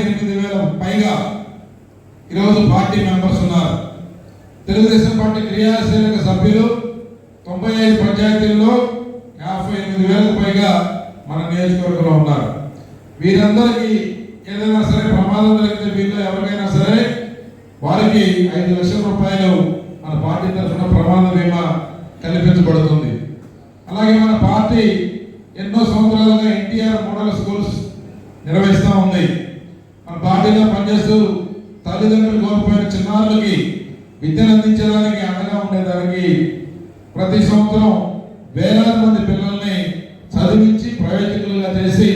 ఎనిమిది వేలు పైగా ఈరోజు పార్టీ మెంబర్స్ ఉన్నారు. తెలుగుదేశం పార్టీ క్రియాశీలక సభ్యులు తొంభై ఐదు పంచాయతీల్లో యాభై ఎనిమిది వేలకు పైగా మన నియోజకవర్గంలో ఉన్నారు. వీరందరికీ ఏదైనా సరే ప్రమాదం జరిగితే వీళ్ళు ఎవరికైనా సరే వారికి ఐదు లక్షల రూపాయలు మన పార్టీ తరఫున ప్రమాద బీమా కల్పించబడుతుంది. అలాగే మన పార్టీ ఎన్నో సంవత్సరాలుగా ఎన్టీఆర్ మోడల్ స్కూల్స్ నిర్వహిస్తూ ఉంది. మన పనిచేస్తూ తల్లిదండ్రులు కోల్పోయిన చిన్నారులకి విద్యను అందించడానికి అండగా ఉండేదానికి ప్రతి సంవత్సరం వేలాది మంది పిల్లల్ని చదివించి ప్రయోజకులుగా చేసి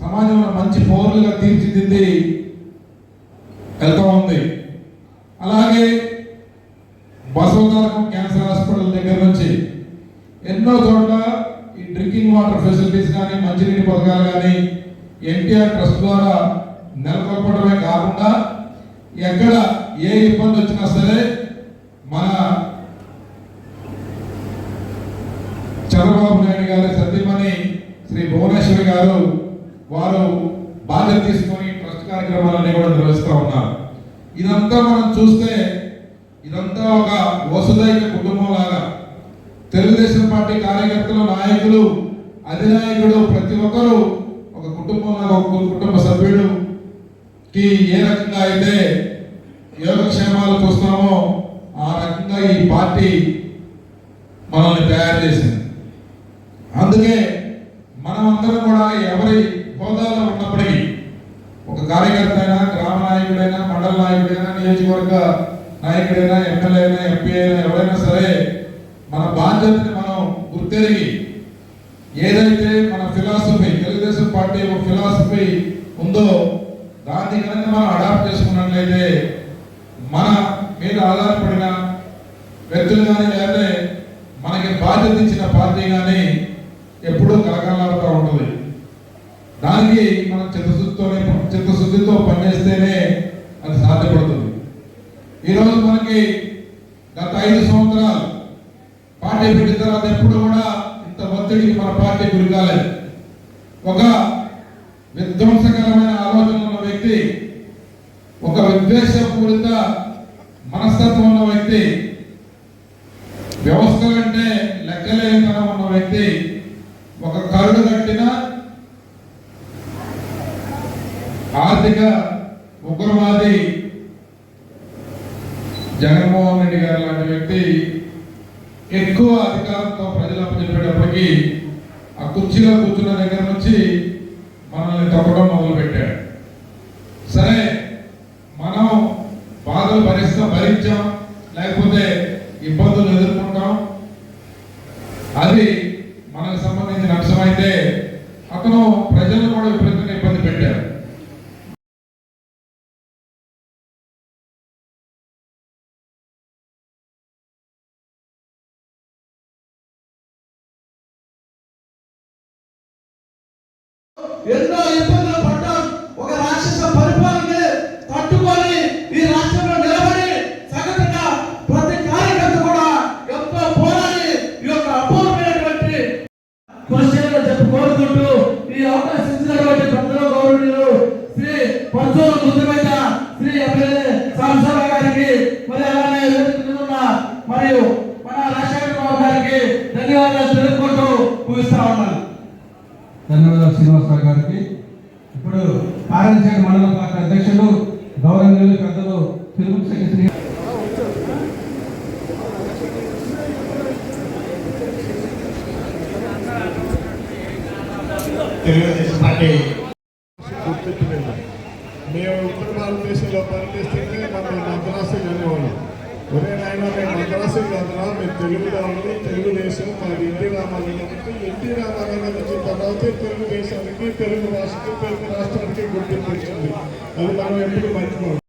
సమాజంలో మంచి పౌరులుగా తీర్చిదిద్ది వెళ్తూ ఉంది. అలాగే బసవతారకం క్యాన్సర్ హాస్పిటల్ దగ్గర నుంచి ఎన్నో చోట్ల ఈ డ్రింకింగ్ వాటర్ ఫెసిలిటీస్ కానీ మంచినీటి పథకాలు కానీ ఎన్టీఆర్ ట్రస్ట్ ద్వారా నెలకొల్పడమే కాకుండా ఎక్కడ ఏ ఇబ్బంది వచ్చినా సరే మన చంద్రబాబు నాయుడు గారి సతీమణి శ్రీ భువనేశ్వరి గారు వారు బాధ్యత తీసుకొని ట్రస్ట్ కార్యక్రమాలన్నీ కూడా నిర్వహిస్తూ ఉన్నారు. ఇదంతా మనం చూస్తే ఇదంతా ఒక వసుదైక కుటుంబం లాగా తెలుగుదేశం పార్టీ కార్యకర్తలు నాయకులు అధినాయకుడు ప్రతి ఒక్కరూ ఒక కుటుంబంలో ఒక కుటుంబ సభ్యుడు ఏ రకంగా అయితే యోగక్షేమాలకు వస్తామో ఆ రకంగా ఈ పార్టీ మనల్ని తయారు చేసింది. అందుకే మనమందరం కూడా ఎవరి హోదాలో ఉన్నప్పటికీ ఒక కార్యకర్త అయినా గ్రామ నాయకుడైనా మండల నాయకుడైనా నియోజకవర్గ నాయకుడైనా ఎమ్మెల్యే అయినా ఎంపీ అయినా ఎవరైనా సరే మన బాధ్యతని మనం గుర్తెరిగి ఏదైతే మన ఫిలాసఫీ తెలుగుదేశం పార్టీ ఒక ఫిలాసఫీ ఉందో దాన్ని కనుక మనం అడాప్ట్ చేసుకున్నట్లయితే మన మీద ఆధారపడిన వ్యక్తులు కానీ లేకపోతే మనకి బాధ్యత ఇచ్చిన పార్టీ కానీ ఎప్పుడూ కలకలాడుతూ ఉంటుంది. దానికి మనం చిత్తశుద్ధితోనే చిత్తశుద్ధితో పనిచేస్తేనే అది సాధ్యపడుతుంది. ఈరోజు మనకి గత ఐదు సంవత్సరాలు పార్టీ పెట్టిన తర్వాత ఎప్పుడు కూడా ఇంత ఒత్తిడికి మన పార్టీ గురి కాలేదు ఒక విధ్వంసక ఆలోచన ఉన్న వ్యక్తి ఒక పూరిత మనస్తత్వం ఉన్న వ్యక్తి వ్యవస్థలంటే లెక్కలేనితనం ఉన్న వ్యక్తి ఒక కరుడు కట్టిన ఆర్థిక ఉగ్రవాది జగన్మోహన్ రెడ్డి గారు లాంటి వ్యక్తి ఎక్కువ అధికారంతో ప్రజలు అప్పచెప్పేటప్పటికీ ఆ కుర్చీలో కూర్చున్న దగ్గర నుంచి మనల్ని తొక్కడం మొదలు పెట్టాడు సరే మనం బాధలు భరిస్తాం భరించాం లేకపోతే ఇబ్బందులు ఎదుర్కొంటాం అది మనకు సంబంధించిన అంశం అయితే అతను ప్రజలు కూడా విపరీతంగా ఇబ్బంది పెట్టారు. ఎన్నో ఇబ్బందులు పడ్డాం. ఒక రాక్షస క్వశ్చన్లు చెప్పి కోరుకుంటూ ఈ అవకాశం ఇచ్చినటువంటి పెద్దల గౌరవనీయులు శ్రీ పంచోల ముద్రమైన శ్రీ ఎమ్మెల్యే సాంసరావు గారికి మరి అలానే వేదిక మరియు మన రాజశేఖర బాబు గారికి ధన్యవాదాలు తెలుపుకుంటూ ముగిస్తా ఉన్నాను. ధన్యవాదాలు శ్రీనివాసరావు గారికి. ఇప్పుడు కారంచేడు మండల పార్టీ అధ్యక్షులు తెలుగుదేశం పార్టీ. గుర్తింపు మేము ఉత్తర భారతదేశంలో పనిచేస్తుంటే మన మద్రాసు అనేవాళ్ళం ఒరే నాయన మేము మద్రాసు కాదురా మేము తెలుగు వాళ్ళు తెలుగుదేశం మాది ఎన్టీ రామారావు కాబట్టి ఎన్టీ రామారావు గారు వచ్చిన తర్వాత తెలుగుదేశానికి తెలుగు భాషకి తెలుగు రాష్ట్రానికి గుర్తింపు వచ్చింది. అది మనం ఎప్పుడు మర్చిపోవాలి